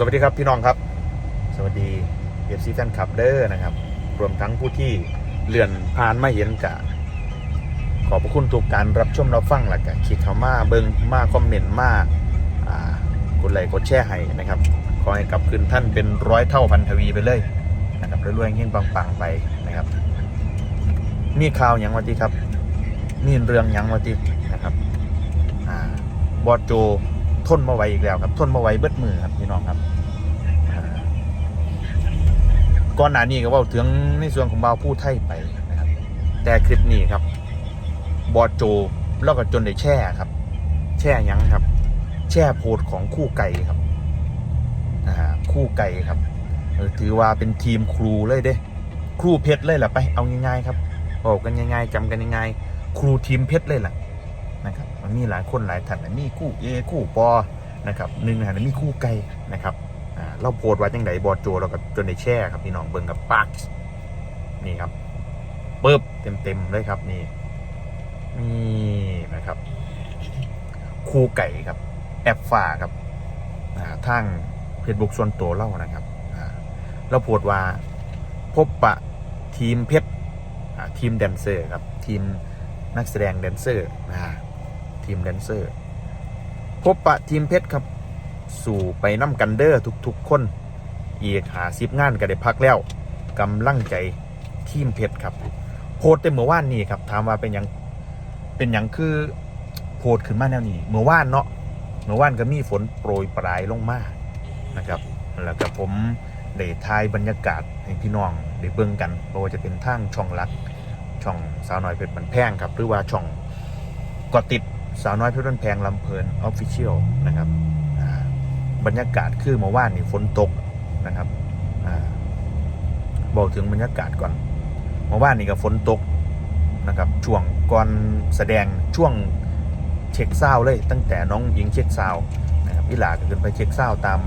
สวัสดีครับพี่น้องครับ สวัสดีเอฟซีแฟนคลับเด้อนะครับ รวมทั้งผู้ที่เลื่อนผ่านมาเห็นกะขอบพระคุณทุกการรับชมรับฟังและกะคลิกเขามาเบิงมาคอมเมนต์มาอ่ากดไลค์กดแชร์ให้นะครับขอให้กลับคืนท่านเป็นร้อยเท่าพันทวีไปเลยนะครับรวยๆเงี้ยปังๆไปนะครับมีข่าวยังวันที่ครับมีเรื่องยังวันที่นะครับอ่าบอสโจ ทนมาไหวอีกแล้วครับ ทนมาไหวเบิดมือครับพี่น้องครับก่อนหน้านี้ก็ว่าถึงในส่วนของบ่าวผู้ไทยไปนะครับ แต่คลิปนี้ครับ บอสโจแล้วก็จนได้แช่ครับ แช่ยังครับ แช่โพสต์ของคู่ไก่ครับคู่ไก่ครับถือว่าเป็นทีมครูเลยเด้ ครูเพชรเลยแหละไป เอาง่ายๆครับบอกกันง่ายๆจำกันง่ายๆครูทีมเพชรเลยละนะ มันมีหลายคนหลายท่านมีคู่เอคู่ปอนะครับหนึ่งนะมีคู่ไก่นะครับอ่าเราโพสต์ไว้จังไดบอดโจเราก็จนได้แช่ครับพี่น้องเบิ่งกับปากนี่ครับปึ๊บเต็มๆเลยครับนี่นี่นะครับ คู่ไก่ครับ แอปฝ่าครับอ่าทางเฟซบุ๊กส่วนตัวเล่านะครับอ่าเราโพสต์ว่าพบปะทีมเพชรอ่ทีมแดนเซอร์ครับ ทีมนักแสดงแดนเซอร์อ่า ทีมแดนเซอร์ พบปะทีมเพชรครับ สู่ไปน้ำกันเดอร์ทุกๆ คน อีกหาซิบงานก็ได้พักแล้วกำลังใจทีมเพชรครับ โพสต์แต่เมื่อวานนี้ครับถามว่าเป็นยังเป็นยังคือโพสต์ขึ้นมาแนวนี้ เมื่อวานเนาะเมื่อวานก็มีฝนโปรยปลายลงมานะครับแล้วก็ผมได้ถ่ายบรรยากาศให้พี่น้องได้เบิ่งกันเพราะว่าจะเป็นทางช่องลัก ช่องสาวน้อยเพชรบันแพงครับ หรือว่าช่องกอติด สาวน้อยเพชรบันแพงลำเพลินออฟฟิเชียลนะครับบรรยากาศคือเมื่อวานนี่ฝนตกนะครับอบอกถึงบรรยากาศก่อนเมื่อวานนี่ก็ฝนตกนะครับช่วงก่อนแสดงช่วงเช็คเศร้าเลยตั้งแต่น้องหญิงเช็คเศร้านะครับอีหลาก็ขึ้นไปเช็คเศร้าตาม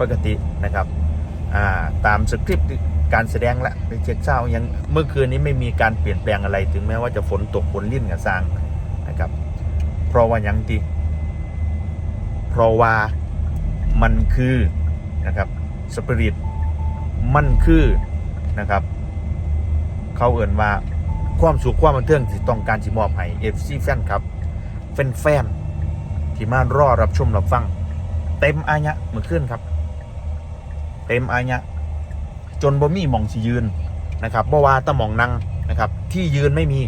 ปกตินะครับตามสคริปต์การแสดงละไปเช็คเช้ายังเมื่อคืนนี้ไม่มีการเปลี่ยนแปลงอะไรถึงแม้ว่าจะฝนตกฝนลิ่นกับซางนะครับ เพราะว่ายังดีเพราะว่ามันคือนะครับสปิริตมันคือนะครับ เขาเอ่นว่าความสุขความบันเทิงที่ต้องการจิมอบให้เอฟซีแฟนครับแฟนๆที่มารอรับชมรับฟัง เต็มอายะเมื่อคืนครับ เต็มอายะจนบ่มีมองสิยืนนะครับบ่ว่าตะหมองนั่งนะครับ ที่ยืนไม่มี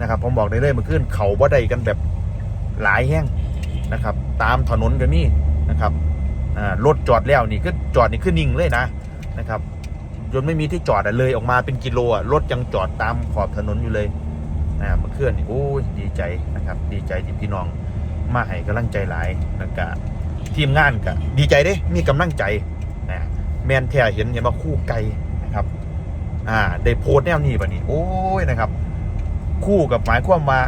นะครับ ผมบอกได้เลยเมื่อคืนเขาบ่ได้กันแบบ หลายแห้งนะครับ ตามถนนก็มีนะครับรถจอดแล้วนี่คือจอดนี่คือนิ่งเลยนะนะครับจนไม่มีที่จอดเลยออกมาเป็นกิโลรถยังจอดตามขอบถนนอยู่เลยนะเมื่อนนี่โอ้ยดีใจนะครับ ดีใจที่พี่น้องมาให้กำลังใจหลายแล้วก็ทีมงานก็ดีใจเด้มีกำลังใจนะแมนแท้เห็นเห็นว่าคู่ไกลนะครับอ่าได้โพสแนวนี้ป่ะนี่โอ้ยนะครับ คู่กับหมายความว่า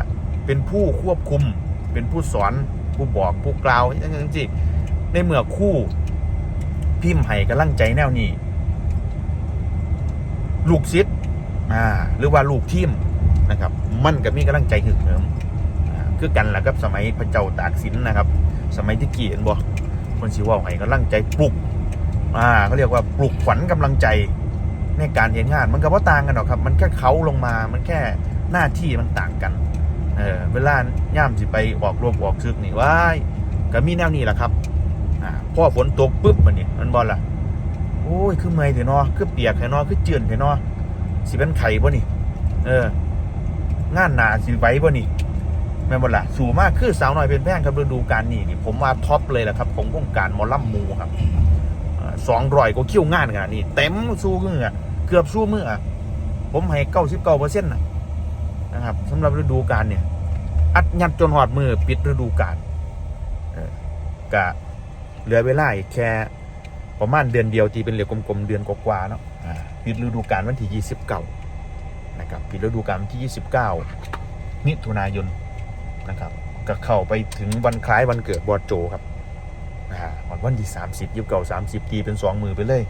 เป็นผู้ควบคุม เป็นผู้สอนผู้บอกผู้กล่าวอย่างนั้นสิในเมื่อคู่พิมพ์ให้กำลังใจแนวนี้ ลูกศิษย์อ่าหรือว่าลูกทีมนะครับ มันก็มีกำลังใจหึงเหิมคือกันแหละครับสมัยพระเจ้าตากสินนะครับ สมัยที่กี่เห็นบ่คนสิว่าให้กำลังใจปลุกอ่าเขาเรียกว่าปลุกขวัญกำลังใจในการเห็นงาน มันก็ว่าต่างกันหรอกครับ มันแค่เขาลงมามันแค่หน้าที่มันต่างกัน ออเวลาย่ามสิไปออกรวบออกซึกนี่ว้ายก็มีแนวนี้แหละครับอ่าพอฝนตกปุ๊บมันนี่มันบอลล่ะโอ้ยคือเมย์เถอะเนาะคือเปียกเถอะเนาะคือเจือนเถอะเนาะสิเป็นไข่บ่นี่ เอองานหนาสิไว้บ่นี่แม่นบ่ล่ะสูงมากคือสาวหน้อยเป็นแพงครับฤดูกาลนี้นี่ผมว่าท็อปเลยแหละครับของวงการมอลำมูครับสองร้อยก็คิ้วงานขนาดนี้เต็มสู้มืออะเกือบสู้มืออะผมให้เก้าสิบเก้าเปอร์เซ็นต์นะครับสำหรับฤดูกาลเนี่ย อัดยัดจนหอดมือปิดฤดูกาลกะเหลือเวลาอีกแค่ประมาณเดือนเดียวที่เป็นเหลือกลมๆเดือนกว่าๆเนาะปิดฤดูกาลวันที่ยี่สิบเก้านะครับปิดฤดูกาลวันที่ยี่สิบเก้ามิถุนายนนะครับ ก็เข้าไปถึงวันคล้ายวันเกิดบอดโจครับอ่าวันวันที่ 30ยุคเก่า30ตีเป็น 2 มือไปเลย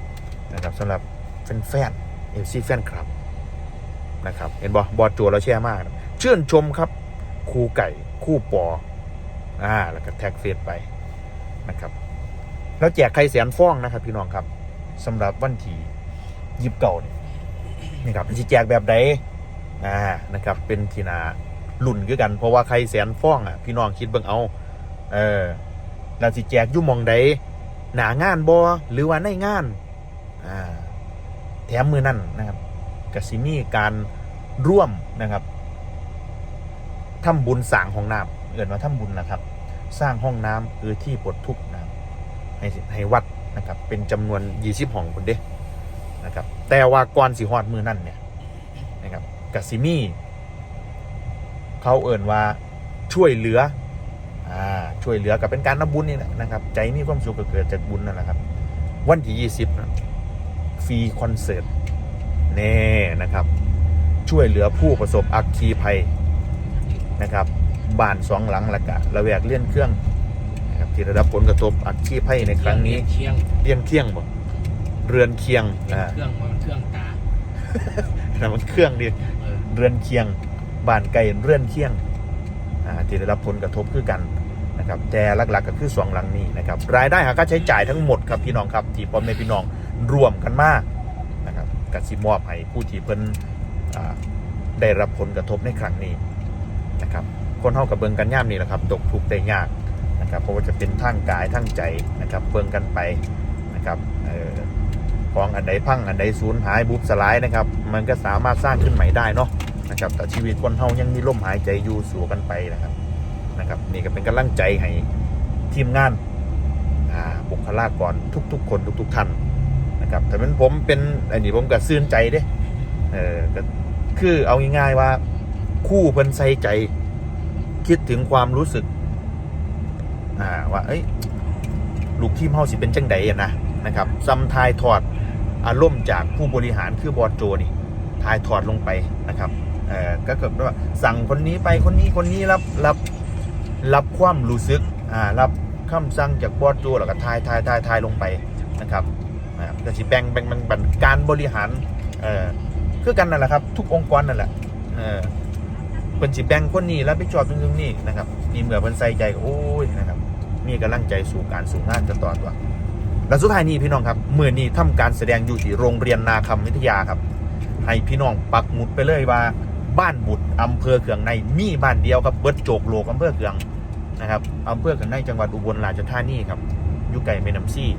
นะครับสำหรับแฟนแฟนเอฟซีแฟนคลับนะครับ เห็นบอบอดโจเราแช่มาก เชื่นชมครับ คู่ไก่คู่ปออ่าแล้วก็แท็กเฟซไปนะครับ แล้วแจกไข่แสนฟองนะครับ พี่น้องครับสำหรับวันที่ยิบเก่าเนี่ยนี่ครับจะแจกแบบใดอ่านะครับ เป็นทีนาลุ่นคือกัน เพราะว่าไข่แสนฟองอะพี่น้องคิดเบิ่งเอา เออเราสิแจกยุ่มองใดหนางานบอหรือว่าในงานอ่าแถมมือนั่นนะครับกสิมีการร่วมนะครับ ทำบุญสร้างห้องน้ำเอื่นว่าทำบุญนะครับ สร้างห้องน้ำคือที่ปลดทุกข์นะให้ให้วัดนะครับ เป็นจำนวนยี่สิบห้องคนเด้นะครับ แต่ว่าก่อนสิฮอดมือนั่นเนี่ยนะครับกสิมีเขาเอ่นว่าช่วยเหลืออ่าช่วยเหลือกับเป็นการนำบุญนี่แหละนะครับ ใจมีความสุขเกิดจากบุญนั่นแหละครับ วันที่ยี่สิบนะฟรีคอนเสิร์ตแน่นะครับ ช่วยเหลือผู้ประสบอัคคีภัย นะครับบ้านสองหลังละกะระแวกเลี่ยนเครื่องนะครับที่ได้รับผลกระทบอัคคีภัยในครั้งนี้เคียงเลี่ยนเคียงบ่เรือนเคียงเคียงอ่าเครื่องมันเครื่องตาแต่มันเครื่องดิเออเรือนเคียงบ้านไก่เรือนเคียงอ่าที่ได้รับผลกระทบคือกันนะครับแต่หลักๆก็คือสองหลังนี้นะครับรายได้หาค่าใช้จ่ายทั้งหมดครับพี่น้องครับที่พ่อแม่พี่น้องรวมกันมากนะครับกสิมอบให้ผู้ที่เพิ่นอ่าได้รับผลกระทบในครั้งนี้ นะครับคนเฮากับเบิงกันย่ามนี่แหละครับตกทุกข์ได้ยากนะครับเพราะว่าจะเป็นทั้งกายทั้งใจนะครับเบิงกันไปนะครับออของอันใดพังอันใดสูญหายบุบสลายนะครับ มันก็สามารถสร้างขึ้นใหม่ได้เนาะนะครับแต่ชีวิตคนเฮายังมีลมหายใจอยู่สู่กันไปนะครับนะครับ นี่ก็เป็นกำลังใจให้ทีมงานบุคลากรทุก ๆ คนทุก ๆท่านนะครับแต่เป็นผมเป็นอันนี้ผมก็ซื่นใจเด้เออคือเอาง่ายๆว่าคู่เพิ่นใส่ใจ คิดถึงความรู้สึก อ่าว่า เอ้ย ลูกทีมเฮาสิเป็นจังใดอะนะนะครับซัมทายถอดอารมณ์จากผู้บริหารคือบอสโจนี่ทายถอดลงไปนะครับเอ่อก็เกิดว่าสั่งคนนี้ไปคนนี้คนนี้รับรับรับความรู้สึกอ่ารับคำสั่งจากบอสโจแล้วก็ทายทายทายทายลงไปนะครับอ่าก็สิแบ่งแบ่งแบ่งแบงการบริหารเอ่อคือกันนั่นแหละครับ ทุกองค์กรนั่นแหละเออ พิ่นสิแบ่งคนนี้แล้วไปจอบตรงนี้นี่นะครับมีเมื่อเพิ่นใส่ใจก็โอ้ยนะครับมีกำลังใจสู่การสู่งานกันต่อตัวและสุดท้ายนี้พี่น้องครับเมื่อนี้ทำการแสดงอยู่ที่โรงเรียนนาคำวิทยาครับ ให้พี่น้องปักหมุดไปเลยว่า บ้านบุตรอำเภอเขืองในมีบ้านเดียวครับเบิดโจกโลกอำเภอเขืองนะครับอำเภอเขืองในจังหวัดอุบลราชธานีครับอยู่ไก่แม่น้ำซี่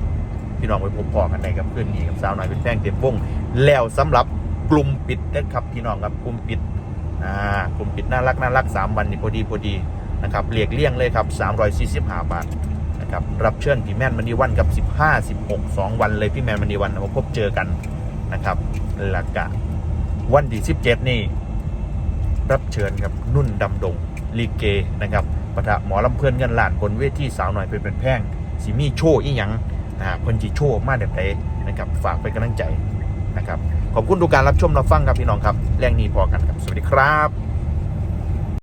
พี่น้องไปพบพอกันได้กับเพื่อนนี่กับสาวน้อยเป็นแป้งเต็มวงแล้วสำหรับกลุ่มปิดนะครับพี่น้องครับกลุ่มปิด อ่ากลุ่มปิดน่ารักน่ารัก 3 วันนี่พอดีพอดีนะครับเรียกเลี่ยงเลยครับ345บาทนะครับรับเชิญพี่แมนมณีวันกับ 15 16 2 วันเลยพี่แมนมณีวันมาพบเจอกันนะครับหลักกะวันที่17 นี่ รับเชิญครับนุ่นดำดงลีเกนะครับปะทะหมอลำเพื่อนเงินหลานบนเวทีสาวหน่อยเป็นเป็นแพงสิมีโชว์อีหยังอ่าเพิ่นจีโชว์มาเด็ดใดนะครับฝากไปนกำลังใจนะครับ ขอบคุณทุกการรับชมรับฟังครับพี่น้องครับแรงนี้พอกันครับ สวัสดีครับ